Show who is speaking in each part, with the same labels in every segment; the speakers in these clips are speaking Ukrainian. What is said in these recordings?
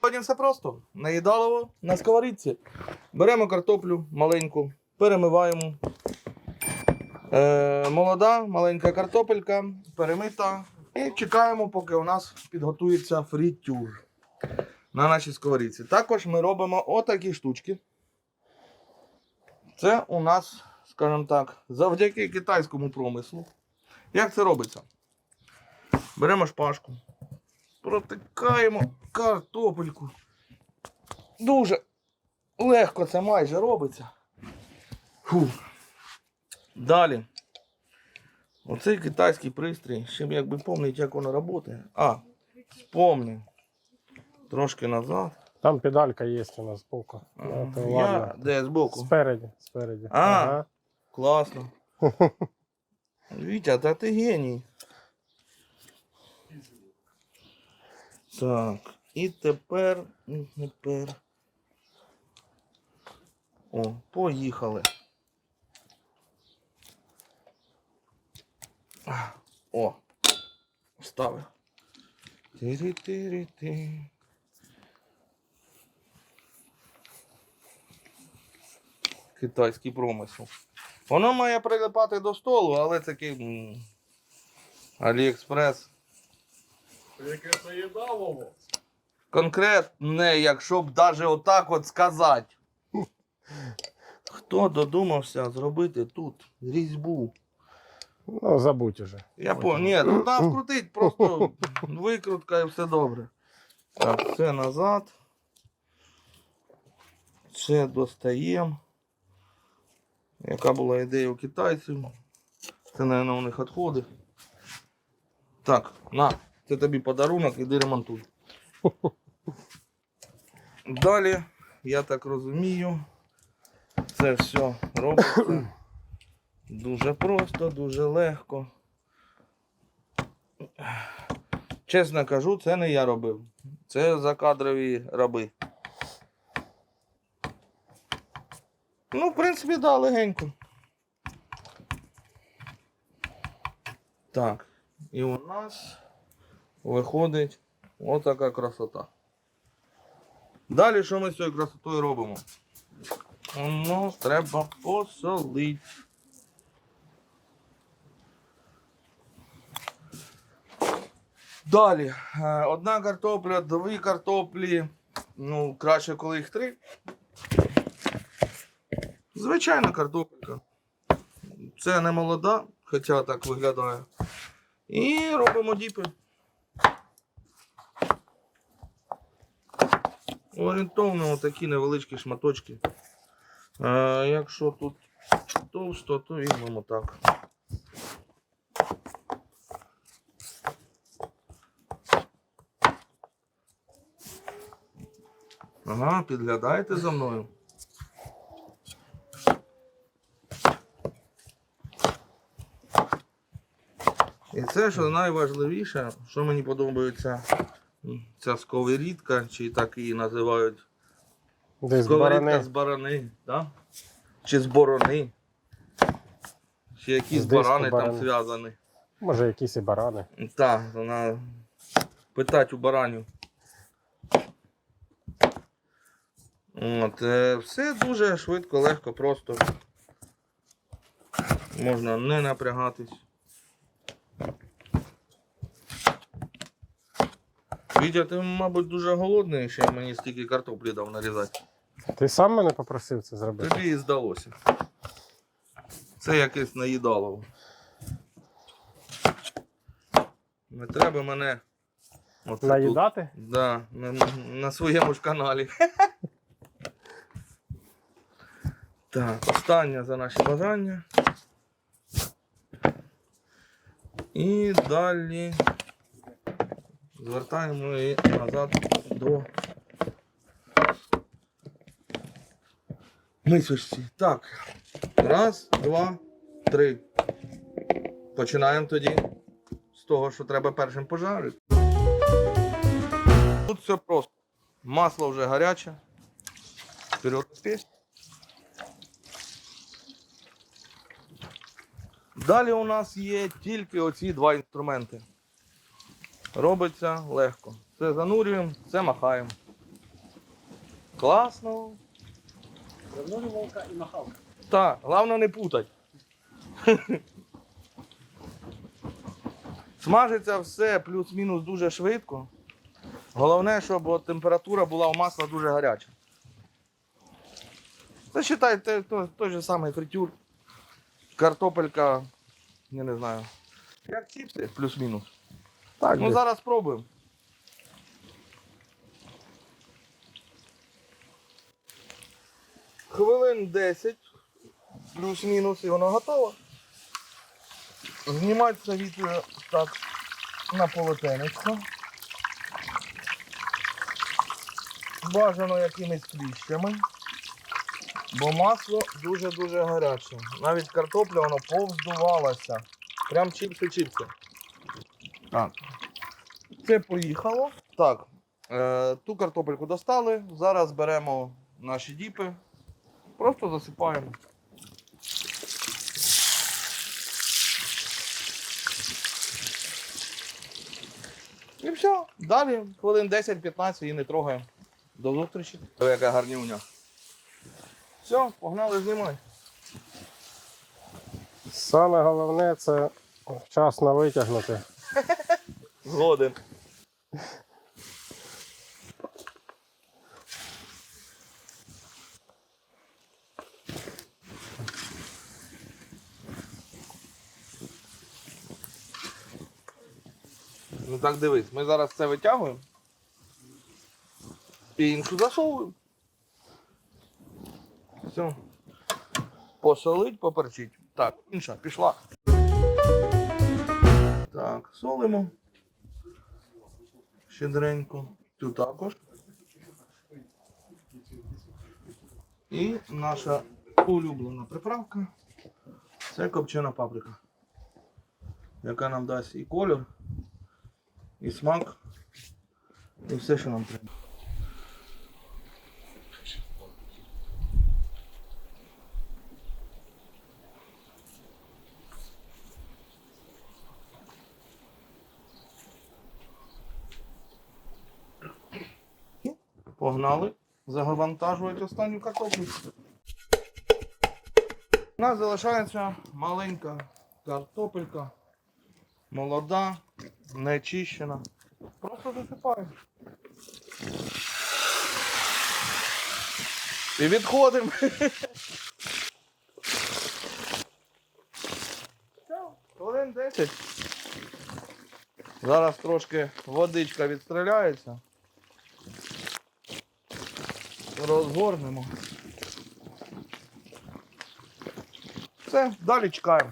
Speaker 1: Сьогодні все просто. Наїдалово на сковорідці. Беремо картоплю маленьку, перемиваємо. Е, молода, маленька картопелька, перемита. І чекаємо, поки у нас підготується фрітюр на нашій сковорідці. Також ми робимо отакі штучки. Це у нас, скажімо так, завдяки китайському промислу. Як це робиться? Беремо шпажку, протикаємо картопельку. Дуже легко це майже робиться. Фу. Далі. Оцей китайський пристрій, ще б якби пам'ятати, як воно працює. А, спомнив. Трошки назад.
Speaker 2: Там педалька є у нас збоку.
Speaker 1: Я де збоку?
Speaker 2: Спереді, спереді.
Speaker 1: А.
Speaker 2: Ага.
Speaker 1: Класно. Вітя, та ти геній. Так, і тепер. і тепер. О, поїхали. О, вставив. Тирі-тирі-ти. Китайський промисел. Воно має прилипати до столу, але такий м, Аліекспрес.
Speaker 3: Яке це їдалово?
Speaker 1: Конкретне, якщо б навіть отак от сказати. Хто додумався зробити тут різьбу?
Speaker 2: Ну, забудь уже.
Speaker 1: Я по... Ні, тут треба вкрутити, просто викрутка і все добре. Так, це назад. Це достаємо. Яка була ідея у китайців? Це, мабуть, у них відходи. Так, на, це тобі подарунок, іди ремонтуй. Далі, я так розумію, це все робиться дуже просто, дуже легко. Чесно кажу, це не я робив. Це закадрові раби. Ну, в принципі, да, легенько. Так. І у нас виходить отака красота. Далі що ми з цією красотою робимо? Ну, треба посолити. Далі. е, Одна картопля, дві картоплі. Ну, краще, коли їх три. Звичайна картопелька. Це не молода, хоча так виглядає. І робимо діпи. Орієнтовно такі невеличкі шматочки. А, якщо тут товсто, то візьмемо так. Ага, підглядайте за мною. Це, що найважливіше, що мені подобається, ця сковорідка, чи так її називають.
Speaker 2: Десь
Speaker 1: Сковорідка
Speaker 2: барани.
Speaker 1: з барани, да? чи з борони. Чи якісь
Speaker 2: З диску
Speaker 1: барани там зв'язані.
Speaker 2: Може, якісь і барани.
Speaker 1: Так, вона питать у баранів. От, е, все дуже швидко, легко, просто. Можна не напрягатись. Вітя, ти, мабуть, дуже голодний, ще мені стільки картоплі дав нарізати.
Speaker 2: Ти сам мене попросив це зробити?
Speaker 1: Тобі і здалося. Це якесь наїдалово. Не треба мене. оце тут-
Speaker 2: Наїдати?
Speaker 1: Да, на, на своєму ж каналі. Так, останнє за наші бажання. І далі звертаємо її назад до мисочці. Так. Раз, два, три. Починаємо тоді з того, що треба першим пожарити. Тут все просто. Масло вже гаряче. Вперед. Далі у нас є тільки оці два інструменти. Робиться легко. Це занурюємо, це махаємо. Класно.
Speaker 3: Занурювалка і махалка.
Speaker 1: Так, головне не путать. Смажиться все плюс-мінус дуже швидко. Головне, щоб температура була у масла дуже гаряча. Це вважайте той, той же самий фритюр. Картопелька, я не знаю. Як чіпси, плюс-мінус.
Speaker 2: Так,
Speaker 1: Ну зараз спробуємо. Хвилин 10, плюс-мінус, і воно готово. Знімається відео так на полотенечко. Бажано якимись кліщами. Бо масло дуже-дуже гаряче. Навіть картопля воно повздувалася. Прям чіпси-чіпси. Так. Це поїхало. Так. Е, ту картопельку достали. Зараз беремо наші діпи. Просто засипаємо. І все. Далі хвилин 10-15 і не трогаємо. До зустрічі. Ой, яка гарнюня. Все, погнали знімати.
Speaker 2: Саме головне це вчасно витягнути.
Speaker 1: Згоден. Ну так дивись, ми зараз це витягуємо. І іншу засовуємо. Все. Посолить, поперчить. Так, інша пішла. Так, солимо. Щедренько. Цю також. І наша улюблена приправка. Це копчена паприка. Яка нам дасть і колір, і смак, і все, що нам треба. Погнали. Завантажують останню картоплю. У нас залишається маленька картопелька. Молода, не чищена. Просто засипаємо. І відходимо. Хвилин 10. Зараз трошки водичка відстріляється. Розгорнемо. Все, далі чекаємо.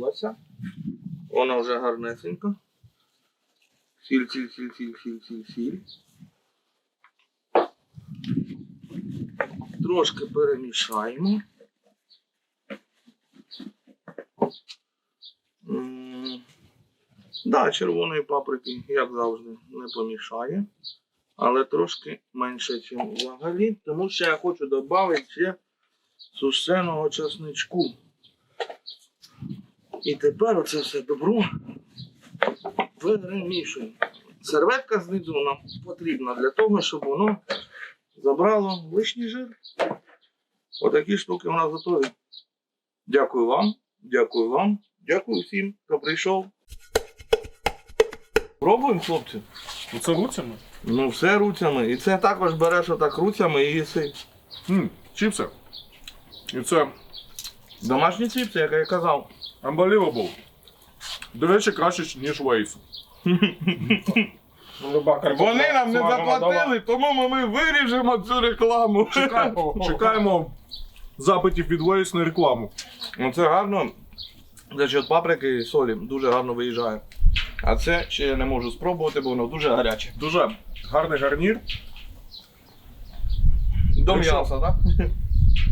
Speaker 1: Вернулася. Вона вже гарнесенька. Сіль, сіль, сіль, сіль, сіль, сіль, сіль. Трошки перемішаємо. Да, червоної паприки, як завжди, не помішає. Але трошки менше, ніж взагалі, тому що я хочу додати ще сушеного чесничку. І тепер оце все добро перемішуємо. Серветка знизу нам потрібна для того, щоб воно забрало лишній жир. Отакі штуки у нас готові. Дякую вам, дякую вам, Дякую всім, хто прийшов. Пробуємо, хлопці.
Speaker 4: Оце руцями?
Speaker 1: Ну, все руцями. І це також береш отак руцями і їси.
Speaker 4: Чіпси. І це
Speaker 1: Домашні чіпси, як я казав.
Speaker 4: Unbelievable. До речі, краще, ніж Waze.
Speaker 1: Вони нам не заплатили, тому ми виріжемо цю рекламу.
Speaker 4: Чекаємо, чекаємо запитів від Waze на рекламу.
Speaker 1: Ну це гарно. Счет паприки і солі дуже гарно виїжджає. А це ще я не можу спробувати, бо воно дуже гаряче.
Speaker 4: Дуже гарний гарнір.
Speaker 1: До м'яса, так?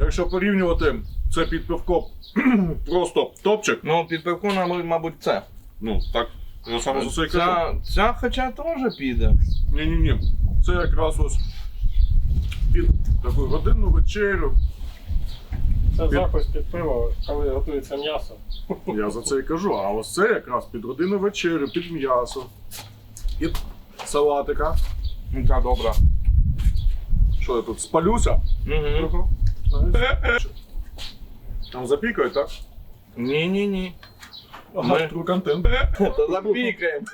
Speaker 4: Якщо порівнювати це під пивко просто топчик,
Speaker 1: Ну, під пивко, мабуть, це.
Speaker 4: ну так, я саме за це і кажу.
Speaker 1: Ця, ця хоча теж піде.
Speaker 4: Ні-ні-ні. Це якраз ось під таку годинну вечерю.
Speaker 2: Це закусь під пиво, коли готується м'ясо.
Speaker 4: Я за це і кажу. А ось це якраз під годинну вечерю, під м'ясо, під салатика.
Speaker 1: Ну, добра.
Speaker 4: Що я тут спалюся?
Speaker 1: Угу.
Speaker 4: Там запікають, так?
Speaker 1: Ні-ні-ні.
Speaker 4: Ага,
Speaker 1: Ми-
Speaker 4: контент.
Speaker 1: То запікаємо.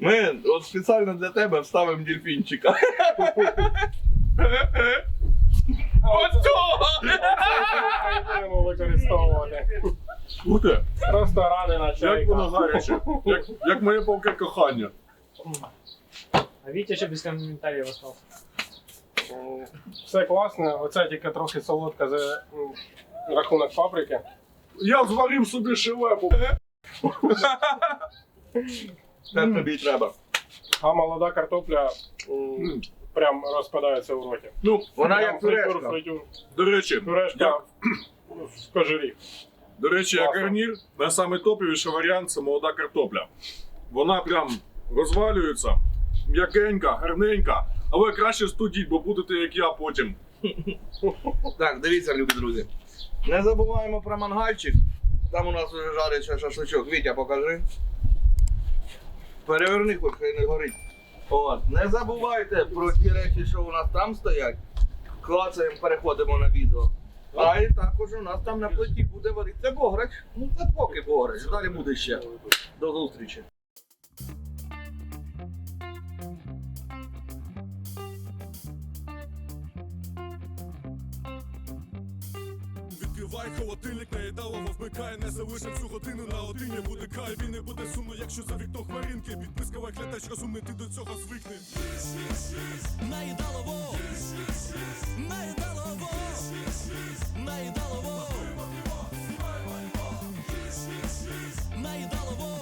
Speaker 1: Ми от спеціально для тебе вставимо дельфінчика. Ось цього!
Speaker 2: Будемо використовувати.
Speaker 4: Ух
Speaker 2: Просто рани на
Speaker 4: як воно гаряче. Як, як моє палке кохання.
Speaker 3: А Вітя ще без коментарів остав.
Speaker 2: Все класно, оце тільки трохи солодка за рахунок фабрики.
Speaker 4: Я зварив собі шелепу.
Speaker 1: Це тобі й треба.
Speaker 2: А молода картопля м, прям розпадається в роті.
Speaker 4: Ну,
Speaker 1: Вона
Speaker 2: Прям
Speaker 1: як
Speaker 2: фритюр,
Speaker 1: турешка.
Speaker 2: фритюр.
Speaker 4: до речі,
Speaker 2: Турешка
Speaker 4: як,
Speaker 2: в кожурі.
Speaker 4: до речі, як
Speaker 2: Класно.
Speaker 4: гарнір, найсамитоповіший варіант це молода картопля. Вона прям розвалюється, м'якенька, гарненька, але краще студіть, бо будете як я потім.
Speaker 1: Так, дивіться, любі друзі. Не забуваємо про мангальчик. Там у нас вже жариться шашличок. Вітя, покажи. Переверни, хоч хай не горить. От. Не забувайте про ті речі, що у нас там стоять. Клацаємо, переходимо на відео. А і також у нас там на плиті буде варитися бограч. Ну це поки бограч. Далі буде ще. До зустрічі.
Speaker 5: Вмикай холодильник, наїдалово вмикає, не залишив всю годину на одині буде кай, він не буде сумно, якщо за вікно хмаринки. Підпискова глядач, розумний, ти до цього звикни. Наїдалово. Наїдалово. Наїдалово. Наїдалово.